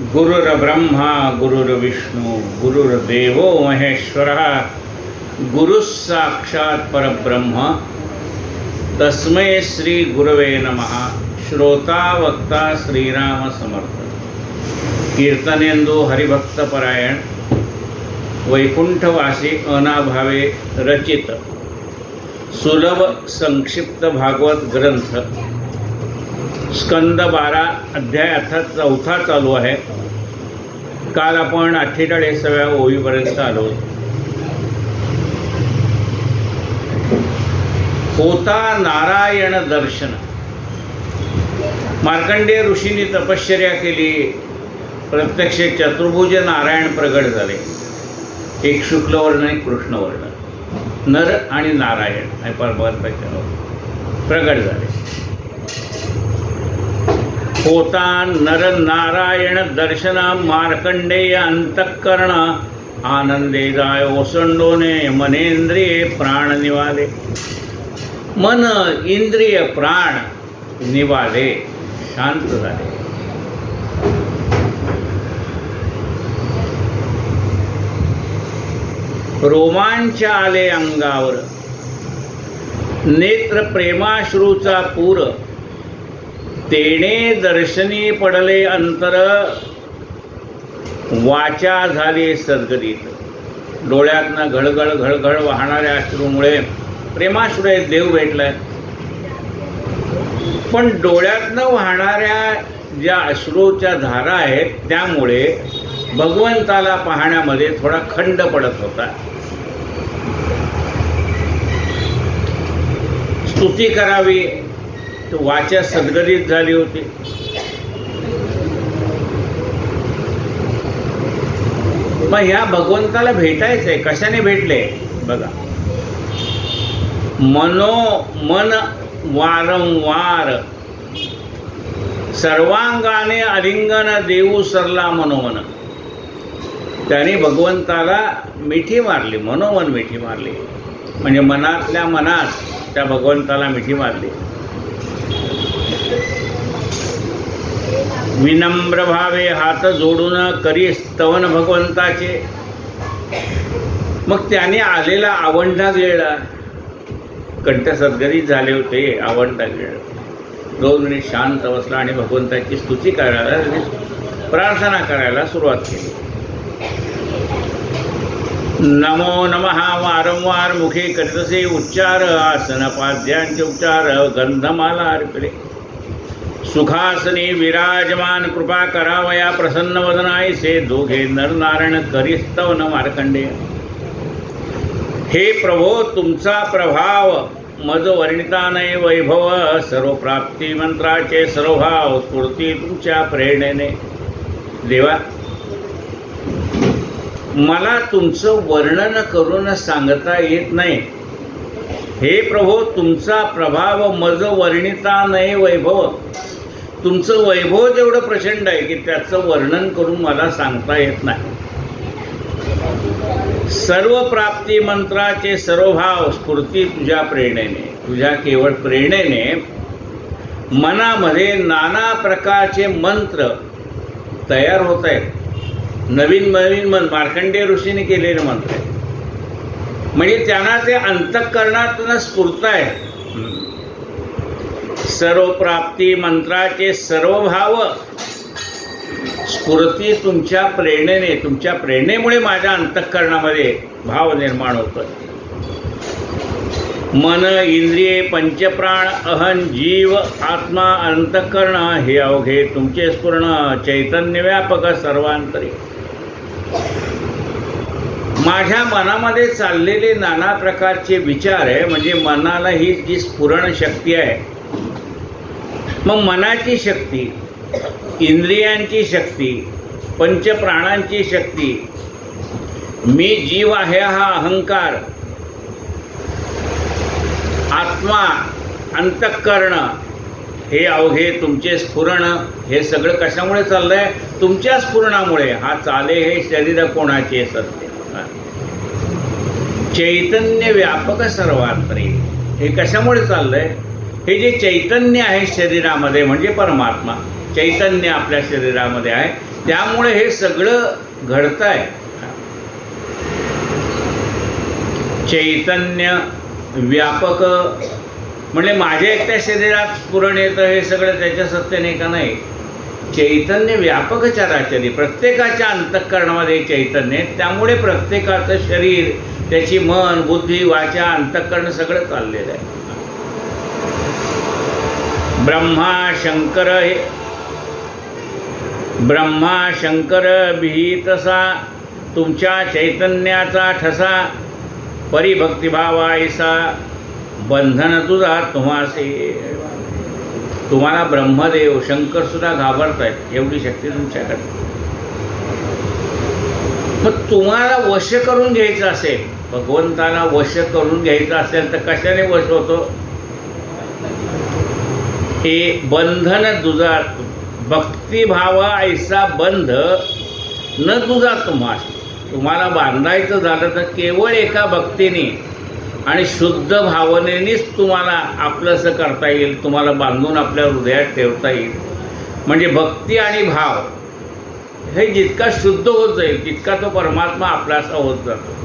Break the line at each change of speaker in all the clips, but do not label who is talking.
गुरुर्ब्रह्मा गुरुर्विष्णू गुरुर्देवो महेश्वरः गुरुः साक्षात परब्रह्म। तस्मै श्री गुरवे नमः। श्रोता वक्ता श्रीराम समर्थ कीर्तनेंदू हरिभक्तपरायण वैकुंठवासी अनाभावे रचित। सुलभ संक्षिप्त भागवत ग्रंथ। स्कंद बारा अध्याय अर्थात चौथा चालू आहे. काल आपण अठ्ठेचाळीसाव्या ओळीपर्यंत आलो. होता नारायण दर्शन. मार्कंडेय ऋषींनी तपश्चर्या केली. प्रत्यक्ष चतुर्भुज नारायण प्रगट झाले. एक शुक्लवर्ण एक कृष्णवर्ण. नर आणि नारायण हे परमात्म्याच्या प्रगट झाले. होता नर नारायण दर्शन मार्कंडेय अंतःकरण आनंदे जाय ओसंडोने मनेंद्रिये प्राण निवाले. मन इंद्रिय प्राण निवाले. शांत झाले. रोमांच आले अंगावर. नेत्र प्रेमाश्रूचा पूर. तेणे दर्शनी पडले अंतर वाचा झाली सदगरीत डोळ्यातनं घळघळ घळघळ वाहणाऱ्या अश्रूमुळे प्रेमाश्रय देव भेटलाय. पण डोळ्यातनं वाहणाऱ्या ज्या अश्रूच्या धारा आहेत त्यामुळे भगवंताला पाहण्यामध्ये थोडा खंड पडत होता. स्तुती करावी तर वाचा सदगतीत झाली होती. मग ह्या भगवंताला भेटायचं आहे कशाने भेटले? बघा. मनो मन वारंवार. सर्वांगाने अलिंगन देऊ सरला मनोमन. त्याने भगवंताला मिठी मारली मनोमन मिठी मारली. म्हणजे मनातल्या मनात त्या भगवंताला मिठी मारली. विनम्र भावे हात जोडून करी स्तवन भगवंताचे. मग त्याने आलेला आवंढा गिळला कंठ सद्गरीत झाले होते आवंढा गिळला दोन मिनिट शांत बसला आणि भगवंताची स्तुती करायला प्रार्थना करायला सुरुवात केली. नमो नमः वारंवार मुखे करीतसे उच्चार आसन पाद्यांचे उपचार गंधमाला अर्पले. सुखासने विराजमान कृपा करावया प्रसन्न वदनाय से दोघे नरनारायण करिस्तवन मार्कंडे. हे प्रभो तुमचा प्रभाव मज वर्णिता वैभव सर्व प्राप्ती मंत्राचे सर्वभाव स्फूर्ती तुमच्या प्रेरणेने. देवा मला तुमचं वर्णन करून सांगता येत नाही. हे प्रभो तुमचा प्रभाव मज वर्णिता नये वैभव तुमचं वैभव जेवढं प्रचंड आहे की त्याचं वर्णन करून मला सांगता येत नाही. सर्व प्राप्ती मंत्राचे सर्व भाव स्फूर्ती तुझ्या प्रेरणेने तुझ्या केवळ प्रेरणेने मनामध्ये नाना प्रकारचे मंत्र तयार होत आहेत. नवीन नवीन मन मार्कंडेय ऋषीने केलेले मंत्र आहेत. म्हणजे त्यांना ते अंतःकरणातून स्फूर्त आहे सर्व प्राप्ती मंत्राचे सर्व भाव स्फूर्ती तुमच्या प्रेरणेने तुमच्या प्रेरणेमुळे माझ्या अंतःकरणामध्ये भाव निर्माण होतो. मन इंद्रिये पंचप्राण अहन जीव आत्मा अंतःकरण हे अवघे तुमचे पूर्ण चैतन्य व्यापक सर्वांतरी. माझ्या मनामध्ये चाललेले नाना प्रकारचे विचार आहे म्हणजे मनाला ही जी स्फुरण शक्ती आहे मग मनाची शक्ती इंद्रियांची शक्ती पंचप्राणांची शक्ती. मी जीव आहे हा अहंकार. आत्मा अंतःकरण हे अवघे तुमचे स्फुरण हे सगळं कशामुळे चाललंय? तुमच्या स्फुरणामुळे. हा चाले हे शरीर कोणाचे सत्य? चैतन्य व्यापक सर्वांतरी. हे कशामुळे चाललंय? हे जे चैतन्य आहे शरीरामध्ये म्हणजे परमात्मा चैतन्य आपल्या शरीरामध्ये आहे त्यामुळे हे सगळं घडतं आहे चैतन्य व्यापक म्हणजे माझ्या एकट्या शरीरात स्फुरण येतं हे सगळं त्याच्या सत्तेने का नाही? चैतन्य व्यापक चराचरी प्रत्येकाच्या अंतःकरणामध्ये चैतन्य त्यामुळे प्रत्येकाचं शरीर त्याची मन बुद्धी वाचा अंतःकरण सगळं चाललेलं आहे. ब्रह्मा शंकर हे. ब्रह्मा शंकर विहितसा तुमच्या चैतन्याचा ठसा परिभक्तिभावायसा बंधन तुझा तुम्हासे तुम्हाला ब्रह्मदेव शंकर सुद्धा घाबरत आहेत एवढी शक्ती तुमच्याकडे. मग तुम्हाला वश करून घ्यायचं असेल भगवंताला वश करून घ्यायचं असेल तर कशाने वश होतो? हे बंधन दुजा भक्तिभाव ऐसा बंध न तुझा तुम्हास. तुम्हाला बांधायचं झालं तर केवळ एका भक्तीने आणि शुद्ध भावनेनेच तुम्हाला आपलंसं करता येईल तुम्हाला बांधून आपल्या हृदयात ठेवता येईल. म्हणजे भक्ती आणि भाव हे जितका शुद्ध होत जाईल तितका तो परमात्मा आपलासा होत जातो.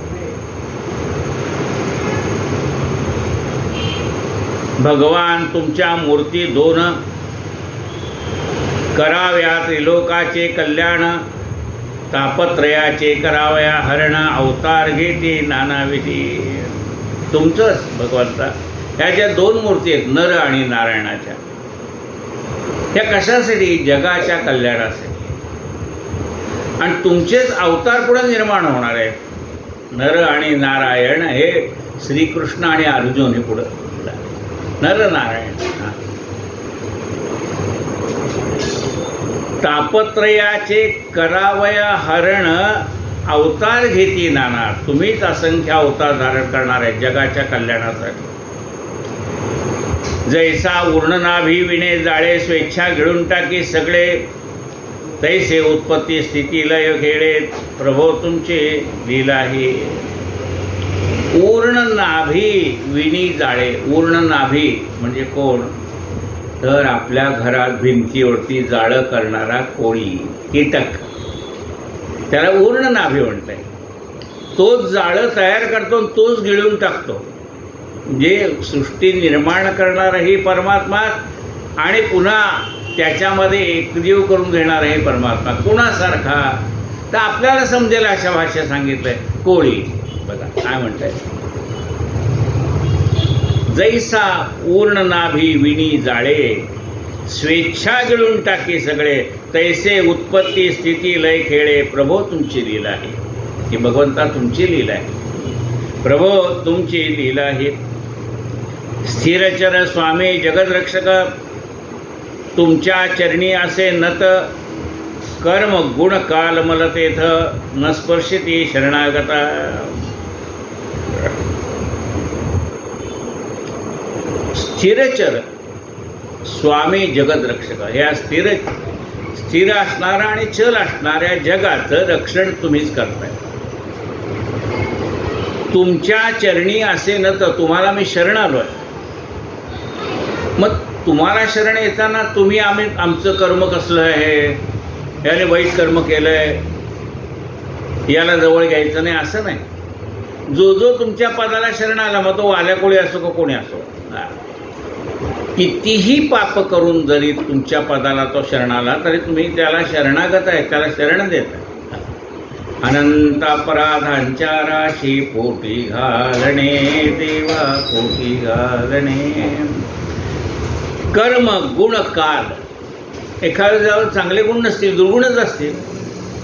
भगवान तुमच्या मूर्ती दोन कराव्या त्रिलोकाचे कल्याण तापत्रयाचे करावया हरण अवतार घेते नानाविधी तुमचंच भगवंता. ह्या दोन मूर्ती आहेत नर आणि नारायणाच्या ह्या कशासाठी? जगाच्या कल्याणासाठी. आणि तुमचेच अवतार पुढे निर्माण होणार आहेत. नर आणि नारायण हे श्रीकृष्ण आणि अर्जुन हे पुढं. नर नारायण तापत्रयाचे करावया हरण अवतार घेती नाना तुम्हीच असंख्य अवतार धारण करणार आहे जगाच्या कल्याणासाठी. जैसा उर्णनाभी विणे जाळे स्वेच्छा घेऊन टाकी सगळे. तैसे उत्पत्ती स्थिती लय खेळे प्रभो तुमचे लीलाही. ऊर्ण नाभी विणी जाळे. ऊर्ण नाभी म्हणजे कोण? तर आपल्या घरात भिंतीवरती जाळं करणारा कोळी कीटक. त्याला ऊर्ण नाभी आहे तोच जाळं तयार करतो आणि तोच गिळून टाकतो. जे सृष्टी निर्माण करणाराही परमात्मा आणि पुन्हा त्याच्यामध्ये एकजीव करून घेणाराही परमात्मा. कुणासारखा? तर आपल्याला समजेल अशा भाषा सांगितलंय कोळी. बघा काय म्हणताय? जैसा पूर्ण नाभी विणी जाळे स्वेच्छा गिळून टाके सगळे तैसे उत्पत्ती स्थिती लय खेळे प्रभो तुमची लीला आहे. ही भगवंता तुमची लीला आहे. प्रभो तुमची लीला आहे. स्थिरचर स्वामी जगदरक्षक तुमच्या चरणी असे नत कर्म गुण काल मलतेथ न स्पर्शिती शरणागता. स्थिरचर. स्वामी जगदरक्षक. ह्या स्थिर स्थिर असणारा आणि चल असणाऱ्या जगाचं रक्षण तुम्हीच करताय. तुमच्या चरणी असे न तर तुम्हाला मी शरण आलो आहे मग तुम्हाला शरण येताना तुम्ही आम्ही आमचं कर्म कसलं आहे? याने वाईट कर्म केलं आहे याला जवळ घ्यायचं नाही असं नाही. जो जो तुमच्या पदाला शरण आला मग तो वाल्या कोळी असो का कोणी असो? कितीही पाप करून जरी तुमच्या पदाला तो शरण आला तरी तुम्ही त्याला शरणागत आहे त्याला शरण देत आहे. अनंत अपराधांच्या राशी पोटी घालणे देवा पोटी घालणे. कर्म गुण काल. एखाद्याजवळ चांगले गुण नसतील दुर्गुणच असतील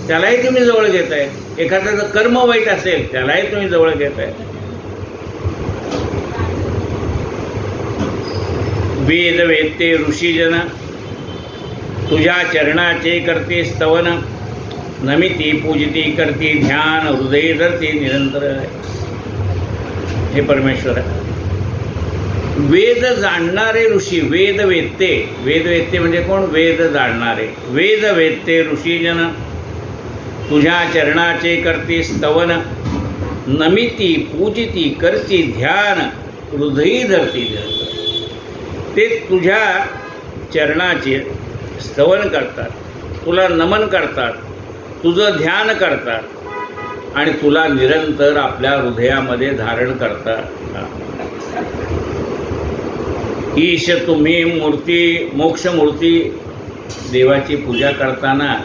त्यालाही तुम्ही जवळ घेत आहे एखाद्याचं कर्म वाईट असेल त्यालाही तुम्ही जवळ घेत आहे वेद वेत्ते ऋषीजन। तुझ्या चरणाचे करते स्तवन। नमिती पूजती करती ध्यान। हृदय धरती निरंतर। हे परमेश्वर। आहे वेद जाणणारे ऋषी वेद वेत्ते वेद वेत्ते म्हणजे कोण? वेद जाणणारे। वेद वेत्ते ऋषीजन। तुझ्या चरणाचे करते स्तवन। नमिती पूजिती करती ध्यान। हृदयी धरती निरंतर। ते तुझ्या चरणाचे स्तवन करतात. तुला नमन करतात. तुझं ध्यान करतात. आणि तुला निरंतर आपल्या हृदयामध्ये धारण करतात. ईश तुम्ही मूर्ती मोक्षमूर्ती देवाची पूजा करताना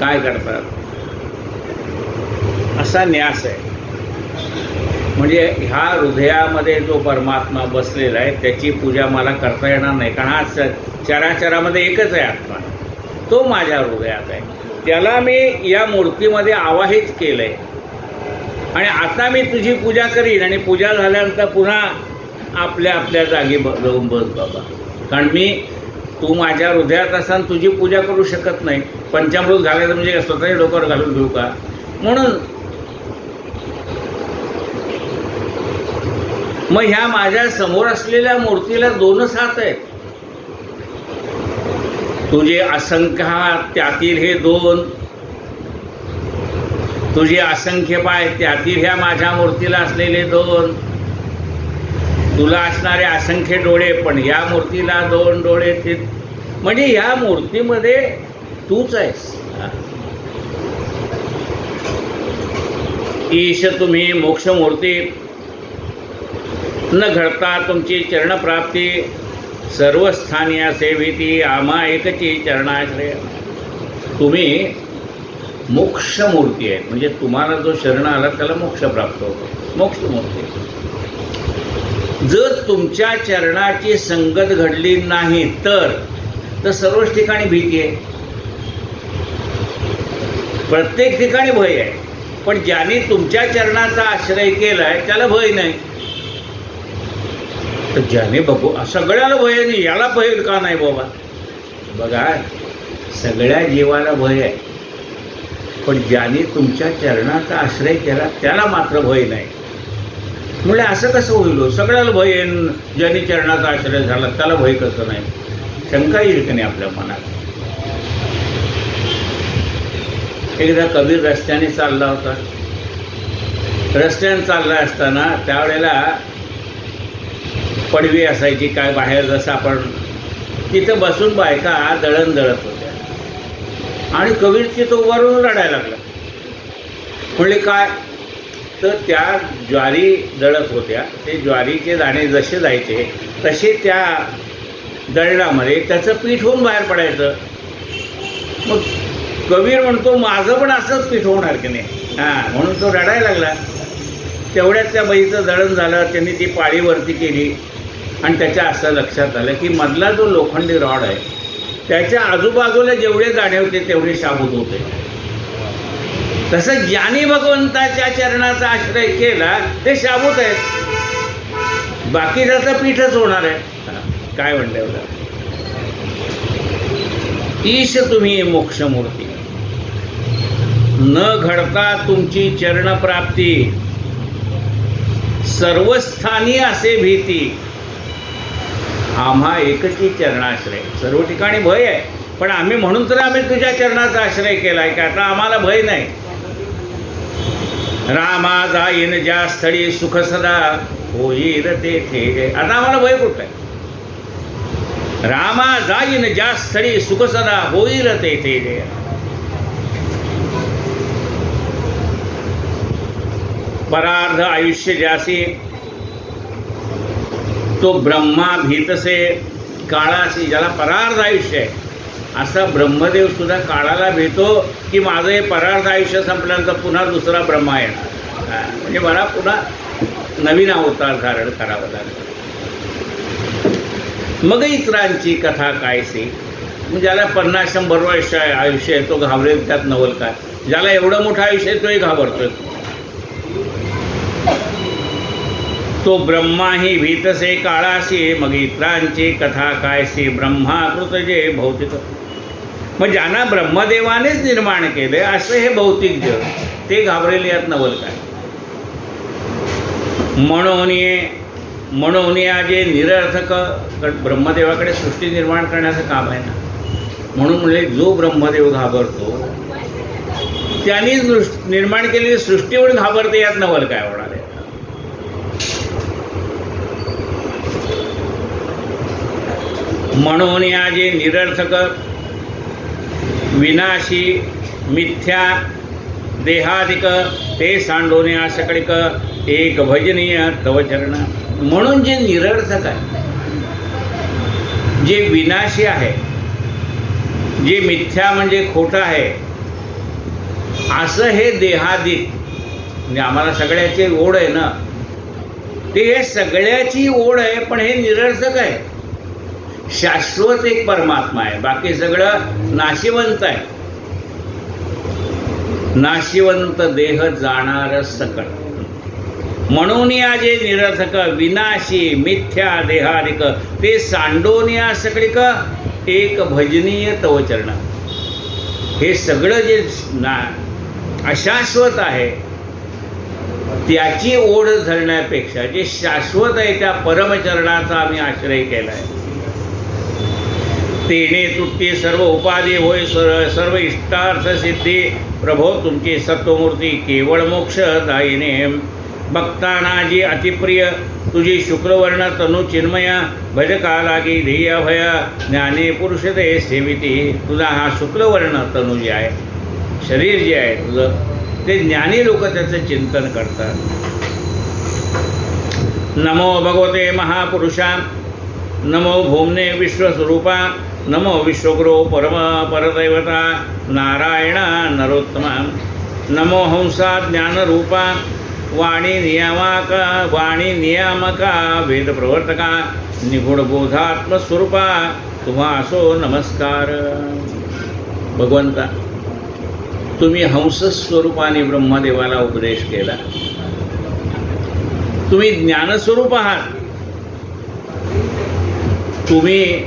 काय करतात? असा न्यास आहे. म्हणजे ह्या हृदयामध्ये जो परमात्मा बसलेला आहे त्याची पूजा मला करता येणार नाही. कारण हा च चराचरामध्ये एकच आहे आत्मा. तो माझ्या हृदयात आहे. त्याला मी या मूर्तीमध्ये आवाहित केलं आहे आणि आता मी तुझी पूजा करीन. आणि पूजा झाल्यानंतर पुन्हा आपल्या आपल्या जागी ब जाऊन बस बाबा. कारण मी तू माझ्या हृदयात असताना तुझी पूजा करू शकत नाही. पंचामृत घालायचं म्हणजे स्वतःच्या डोक्यावर घालून घेऊ का? म्हणून मग ह्या माझ्यासमोर असलेल्या मूर्तीला दोनच हात आहेत. तुझे असंख्य हात त्यातील हे दोन. तुझे असंख्य पाय त्यातील ह्या माझ्या मूर्तीला असलेले दोन. तुला असणारे असंख्य डोळे पण ह्या मूर्तीला दोन डोळे ते म्हणजे ह्या मूर्तीमध्ये तूच आहेस. ईश तुम्ही मोक्षमूर्ती. न घडता तुमची चरणप्राप्ती सर्व स्थानीय सेविती आम्हा एकची चरणाश्रय. तुम्ही मोक्षमूर्ती आहे. म्हणजे तुम्हाला जो शरण आला त्याला मोक्ष प्राप्त होतो. मोक्षमूर्ती. जर तुमच्या चरणाची संगत घडली नाही तर तर सर्वच ठिकाणी भीती आहे. प्रत्येक ठिकाणी भय आहे. पण ज्याने तुमच्या चरणाचा आश्रय केला आहे त्याला भय नाही. तर ज्याने बघू सगळ्याला भय नाही याला भय का नाही बाबा? बघा सगळ्या जीवाला भय आहे. पण ज्याने तुमच्या चरणाचा आश्रय केला त्याला मात्र भय नाही. म्हणजे असं कसं होईल हो? सगळ्याला भय आहे ज्याने चरणाचा आश्रय झाला त्याला भय कसं नाही? शंका येईल का नाही आपल्या मनात? एकदा कबीर रस्त्याने चालला होता. रस्त्याने चालला असताना त्यावेळेला पडवी असायची काय बाहेर जसं आपण तिथं बसून बायका दळण दळत होत्या. आणि कवीरची तो वरून रडायला लागला. म्हणले काय? तर त्या ज्वारी दळत होत्या. ते ज्वारीचे दाणे जसे जायचे तसे त्या दळणामध्ये त्याचं पीठ होऊन बाहेर पडायचं. मग कबीर म्हणतो माझं पण असंच पीठ होणार की नाही? हां म्हणून तो रडायला लागला. तेवढ्यात त्या बाईचं दळण झालं त्यांनी ती पाळीवरती केली. आणि त्याच्या असं लक्षात आलं की मधला जो लोखंडी रॉड आहे त्याच्या आजूबाजूला जेवढे गाणे होते तेवढे शाबूत होते. तसं ज्याने भगवंताच्या चरणाचा आश्रय केला ते शाबूत आहेत. बाकी त्याचं पीठच होणार आहे. काय म्हणलं एवढं? ईश तुम्ही मोक्षमूर्ती. न घडता तुमची चरणप्राप्ती. सर्वस्थानी असे भीती. आम्हा एकची चरणाश्रय. सर्व ठिकाणी भय आहे. पण आम्ही म्हणून तर आम्ही तुझ्या चरणाचा आश्रय केला आहे की? आता आम्हाला भय नाही. रामा जाईन ज्या स्थळी सुख सदा होईल तेथे. आता आम्हाला भय कुठलं आहे रामा जाईन ज्या स्थळी सुख सदा होईल तेथे. जय परार्ध आयुष्य ज्यासी तो ब्रह्मा भीतसे काळाशी ज्याला परार्ध आयुष्य आहे असा ब्रह्मदेव सुद्धा काळाला भेटतो की माझं हे परार्ध आयुष्य संपल्यानंतर पुन्हा दुसरा ब्रह्मा येणार. म्हणजे मला पुन्हा नवीन अवतार धारण करावं लागलं. मग इतरांची कथा कायसी म्हणजे ज्याला पन्नास शंभर वर्ष आहे आयुष्य आहे तो घाबरेल त्यात नवल काय? ज्याला एवढं मोठं आयुष्य आहे तोही घाबरतोय. तो ब्रह्माही भीतसे काळाशी मग इतरांची कथा कायसी ब्रह्माकृत जे भौतिक मग ज्यांना ब्रह्मदेवानेच निर्माण केले असं हे भौतिक जग. ते घाबरेल यात नवल काय? म्हणून म्हणून या जे निरर्थक ब्रह्मदेवाकडे सृष्टी निर्माण करण्याचं काम आहे ना. म्हणून म्हणजे जो ब्रह्मदेव घाबरतो त्यांनी निर्माण केलेली सृष्टीवर घाबरते यात नवल काय होणार आहे म्हणून या जे निरर्थक विनाशी मिथ्या देहादिक ते सांडोने आशकडिक एक भजनीय तव चरण म्हणून जे निरर्थक आहे जे विनाशी आहे जे मिथ्या म्हणजे खोटं आहे असं हे देहादिक म्हणजे आम्हाला सगळ्याची ओढ आहे ना ते हे सगळ्याची ओढ आहे पण हे निरर्थक आहे. शाश्वत एक परमात्मा आहे. बाकी सगळं नाशिवंत आहे. नाशिवंत देह जाणार सकट. म्हणून या जे निरर्थक विनाशी मिथ्या देहारिक ते सांडून या सगळीक एक भजनीय तवचरण. हे सगळं जे ना अशाश्वत आहे त्याची ओढ धरण्यापेक्षा जे शाश्वत आहे त्या परमचरणाचा आम्ही आश्रय केला आहे तेने तुटते सर्व उपाधी होय सर सर्व इष्टार्थ सिद्धी। प्रभो तुमची सत्वमूर्ती केवळ मोक्ष दायिने। भक्ताना जी अतिप्रिय तुझी शुक्रवर्ण तनु चिन्मया। भजका लागी ध्येय भय ज्ञाने पुरुष ते सेविती। तुझा हा शुक्लवर्ण तनु जे आहे शरीर जे आहे तुझं ते ज्ञानी लोक त्याचं चिंतन करतात। नमो भगवते महापुरुषा नमो भूमने विश्वस्वरूपा। नमो विश्वगुरो परम परदैवता नारायण नरोत्तमा। नमो हंसा ज्ञानरूपा वाणी नियामक वाणी नियामका वेदप्रवर्तका निगुण बोधात्मस्वरूपा तुम्हा असो नमस्कार। भगवंता तुम्ही हंसस्वरूपाने ब्रह्मदेवाला उपदेश केला. तुम्ही ज्ञानस्वरूप आहात. तुम्ही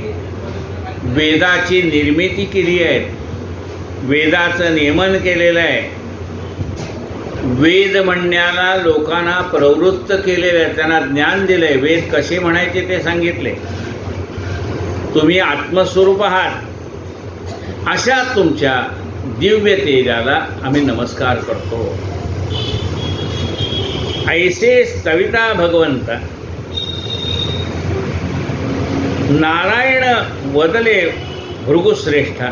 वेदाची निर्मिती केली आहे. वेदाचं नियमन केलेलं आहे. वेद म्हणण्याला लोकांना प्रवृत्त केलेलं आहे. त्यांना ज्ञान दिलं आहे वेद कसे म्हणायचे ते सांगितले. तुम्ही आत्मस्वरूप आहात. अशा तुमच्या दिव्य तेजाला आम्ही नमस्कार करतो. ऐसे सविता भगवंता नारायण वदले भृगुश्रेष्ठा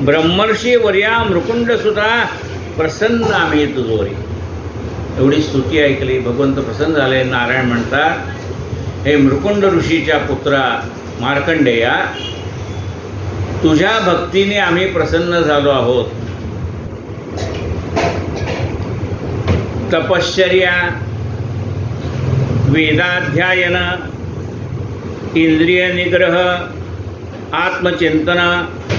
ब्रह्मर्षी वर्या मृकुंडसुता प्रसन्न आम्ही तुझोरी एवढी स्तुती ऐकली भगवंत प्रसन्न झाले नारायण म्हणतात हे मृकुंड ऋषीच्या पुत्रा मार्कंडेया तुझ्या भक्तीने आम्ही प्रसन्न झालो आहोत. तपश्चर्या वेदाध्यायन इंद्रिय निग्रह आत्मचिंतना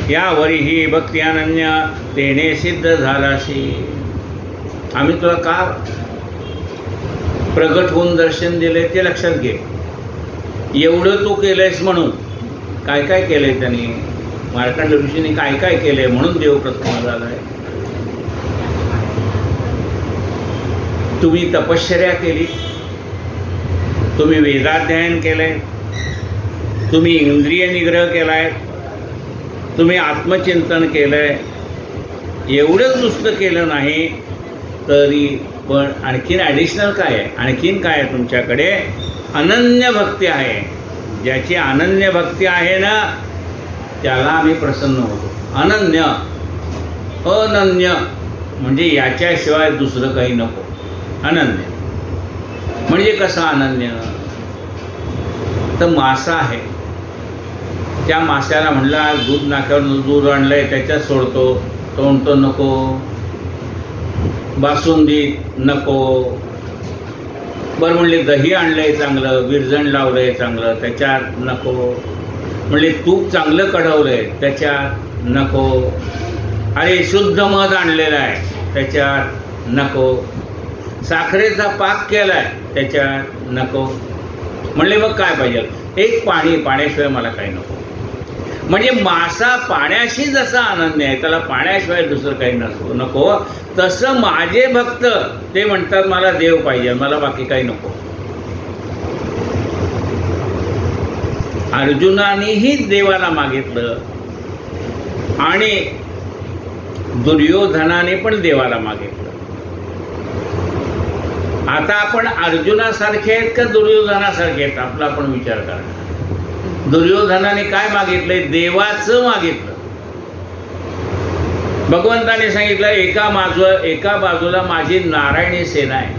यावरही भक्ती अनन्य तेने सिद्ध झालाशी. आम्ही तुला का प्रगट होऊन दर्शन दिले ते लक्षात घे. एवढं तू केलंयस म्हणून काय काय केलंय त्यांनी? मार्कंड ऋषीने काय काय केलंय म्हणून देव प्रथम झालाय तुम्ही तपश्चर्या केली? तुम्ही वेदाध्ययन केलंय? तुम्ही इंद्रिय निग्रह केलाय तुम्ही आत्मचिंतन केलंय एवढंच नुसतं केलं नाही तरी पण आणखीन ॲडिशनल काय आहे? आणखीन काय आहे तुमच्याकडे? अनन्य भक्ती आहे. ज्याची अनन्य भक्ती आहे ना त्याला आम्ही प्रसन्न होतो. अनन्य. अनन्य. म्हणजे याच्याशिवाय दुसरं काही नको. अनन्य. म्हणजे कसं अनन्य? तर मासा आहे. त्या माशाला म्हणला दूध नाक्यावर दूध आणलंय त्याच्यात सोडतो. तो म्हणतो नको. बासुंदी नको. बरं म्हणले दही आणलंय चांगलं विरजण लावलंय चांगलं त्याच्यात नको. म्हणले तूप चांगलं कढवलंय त्याच्यात नको. अरे शुद्ध मध आणलेलं आहे त्याच्यात नको. साखरेचा पाक केलाय त्याच्यात नको. म्हणले मग काय पाहिजे? एक पाणी पाण्याशिवाय मला काही नको. म्हणजे मासा पाण्याशी जसा आनंद आहे त्याला पाण्याशिवाय दुसरं काही नसो नको. तसं माझे भक्त ते म्हणतात मला देव पाहिजे मला बाकी काही नको. अर्जुनानेही देवाला मागितलं आणि दुर्योधनाने पण देवाला मागितलं. आता आपण अर्जुनासारखे आहेत का दुर्योधनासारखे आहेत? आपला आपण विचार करा. दुर्योधनाने काय मागितलंय? देवाचं मागितलं. भगवंताने सांगितलं एका बाजू एका बाजूला माझी नारायणी सेना आहे.